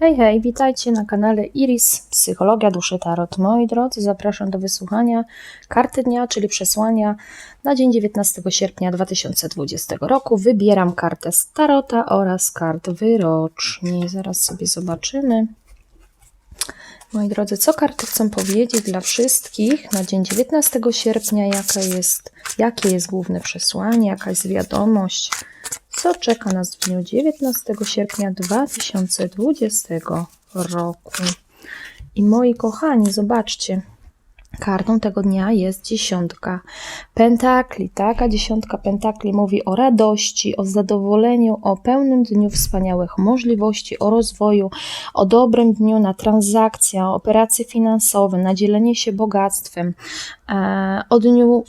Hej, hej, witajcie na kanale Iris, Psychologia Duszy Tarot. Moi drodzy, zapraszam do wysłuchania karty dnia, czyli przesłania na dzień 19 sierpnia 2020 roku. Wybieram kartę z Tarota oraz kart wyroczni. Zaraz sobie zobaczymy. Moi drodzy, co karty chcą powiedzieć dla wszystkich na dzień 19 sierpnia? Jaka jest, jakie jest główne przesłanie, jaka jest wiadomość? Co czeka nas w dniu 19 sierpnia 2020 roku? I moi kochani, zobaczcie, kartą tego dnia jest dziesiątka pentakli. Taka dziesiątka pentakli mówi o radości, o zadowoleniu, o pełnym dniu wspaniałych możliwości, o rozwoju, o dobrym dniu na transakcje, operacje finansowe, na dzielenie się bogactwem, e, o dniu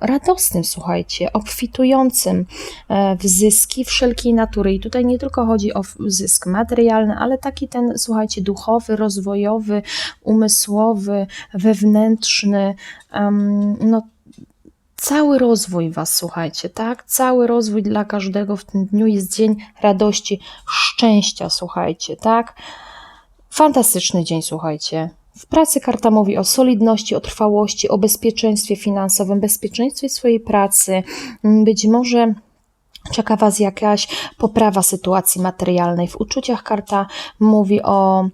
radosnym, słuchajcie, obfitującym e, w zyski wszelkiej natury. I tutaj nie tylko chodzi o zysk materialny, ale taki ten, słuchajcie, duchowy, rozwojowy, umysłowy, wewnętrzny. No, cały rozwój Was, słuchajcie, tak? Cały rozwój dla każdego w tym dniu jest dzień radości, szczęścia, słuchajcie, tak? Fantastyczny dzień, słuchajcie. W pracy karta mówi o solidności, o trwałości, o bezpieczeństwie finansowym, bezpieczeństwie swojej pracy. Mm, Być może czeka Was jakaś poprawa sytuacji materialnej. W uczuciach karta mówi o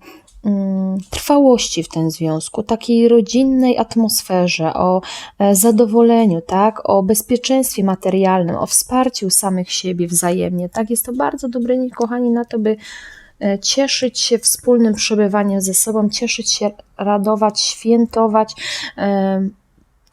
mm, trwałości w tym związku, takiej rodzinnej atmosferze, o e, zadowoleniu, tak, o bezpieczeństwie materialnym, o wsparciu samych siebie wzajemnie. Tak, jest to bardzo dobry dzień, kochani, na to, by cieszyć się wspólnym przebywaniem ze sobą, cieszyć się, radować, świętować.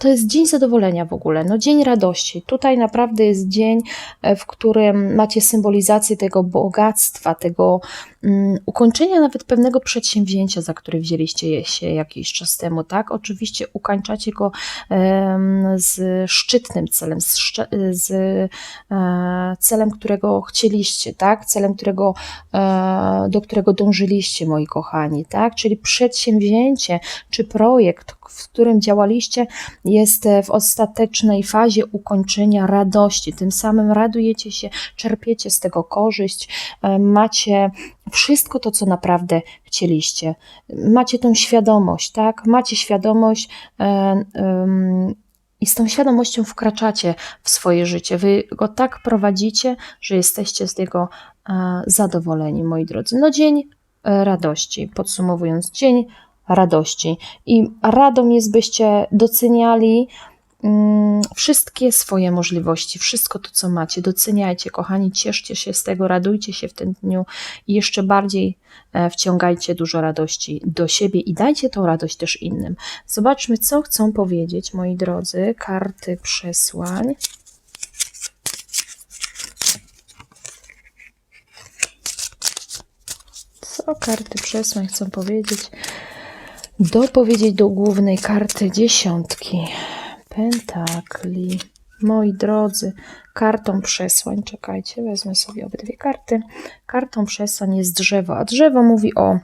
To jest dzień zadowolenia w ogóle, no dzień radości. Tutaj naprawdę jest dzień, e, w którym macie symbolizację tego bogactwa, tego mm, ukończenia nawet pewnego przedsięwzięcia, za które wzięliście się jakiś czas temu, tak? Oczywiście ukończacie go em, z szczytnym celem, z, z e, celem, którego chcieliście, tak? Celem, którego, e, do którego dążyliście, moi kochani, tak? Czyli przedsięwzięcie czy projekt, w którym działaliście, jest e, w ostatecznej fazie ukończenia radości. Tym samym radujecie się, czerpiecie z tego korzyść, e, macie wszystko to, co naprawdę chcieliście. Macie tą świadomość, tak? Macie świadomość. E, i z tą świadomością wkraczacie w swoje życie. Wy go tak prowadzicie, że jesteście z niego e, zadowoleni, moi drodzy. No, dzień radości. Podsumowując, dzień radości. I radą jest, byście doceniali mm, wszystkie swoje możliwości, wszystko to, co macie. Doceniajcie, kochani, cieszcie się z tego, radujcie się w tym dniu i jeszcze bardziej e, wciągajcie dużo radości do siebie i dajcie tą radość też innym. Zobaczmy, co chcą powiedzieć, moi drodzy, karty przesłań. Co karty przesłań chcą powiedzieć? Dopowiedzieć do głównej karty dziesiątki. Pentakli. Moi drodzy, kartą przesłań, czekajcie, wezmę sobie obydwie karty. Kartą przesłań jest drzewo, a drzewo mówi o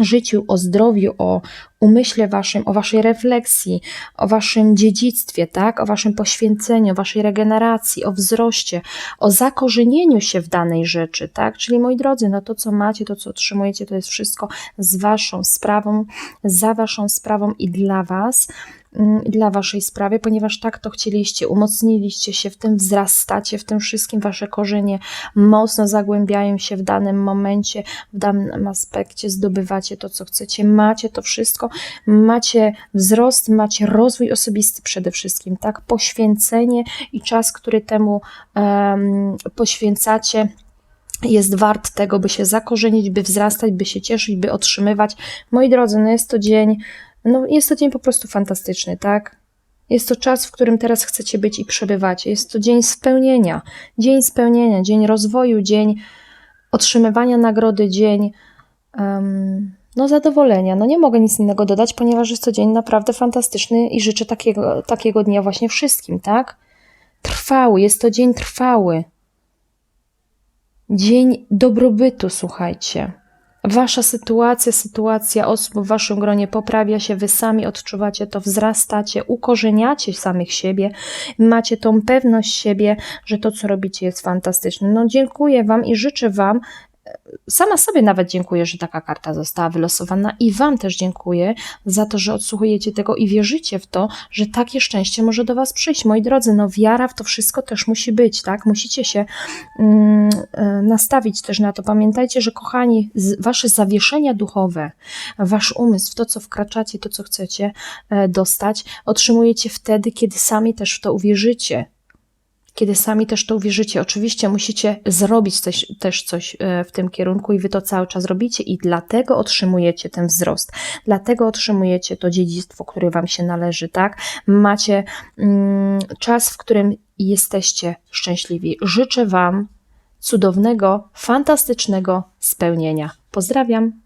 życiu, o zdrowiu, o umyśle waszym, o waszej refleksji, o waszym dziedzictwie, tak? O waszym poświęceniu, o waszej regeneracji, o wzroście, o zakorzenieniu się w danej rzeczy, tak? Czyli moi drodzy, no to co macie, to co otrzymujecie, to jest wszystko z waszą sprawą, za waszą sprawą i dla was mm, dla waszej sprawy, ponieważ tak to chcieliście, umocniliście się w tym, wzrastacie w tym wszystkim, wasze korzenie mocno zagłębiają się w danym momencie, w danym aspekcie, zdobywacie to, co chcecie, macie to wszystko, macie wzrost, macie rozwój osobisty przede wszystkim, tak, poświęcenie i czas, który temu em, poświęcacie, jest wart tego, by się zakorzenić, by wzrastać, by się cieszyć, by otrzymywać. Moi drodzy, no jest to dzień, no jest to dzień po prostu fantastyczny, tak? Jest to czas, w którym teraz chcecie być i przebywacie. Jest to dzień spełnienia, dzień spełnienia, dzień rozwoju, dzień otrzymywania nagrody, dzień em, no zadowolenia. No nie mogę nic innego dodać, ponieważ jest to dzień naprawdę fantastyczny i życzę takiego, takiego dnia właśnie wszystkim, tak? Trwały, jest to dzień trwały. Dzień dobrobytu, słuchajcie. Wasza sytuacja, sytuacja osób w waszym gronie poprawia się, wy sami odczuwacie to, wzrastacie, ukorzeniacie samych siebie, macie tą pewność siebie, że to, co robicie, jest fantastyczne. No, dziękuję Wam i życzę Wam sama sobie nawet dziękuję, że taka karta została wylosowana i Wam też dziękuję za to, że odsłuchujecie tego i wierzycie w to, że takie szczęście może do Was przyjść. Moi drodzy, no wiara w to wszystko też musi być, tak? Musicie się mm, e, nastawić też na to. Pamiętajcie, że kochani, Wasze zawieszenia duchowe, Wasz umysł, w to, co wkraczacie, to, co chcecie e, dostać, otrzymujecie wtedy, kiedy sami też w to uwierzycie kiedy sami też to uwierzycie. Oczywiście musicie zrobić coś, też coś e, w tym kierunku i wy to cały czas robicie i dlatego otrzymujecie ten wzrost. Dlatego otrzymujecie to dziedzictwo, które wam się należy, tak? Macie mm, czas, w którym jesteście szczęśliwi. Życzę wam cudownego, fantastycznego spełnienia. Pozdrawiam.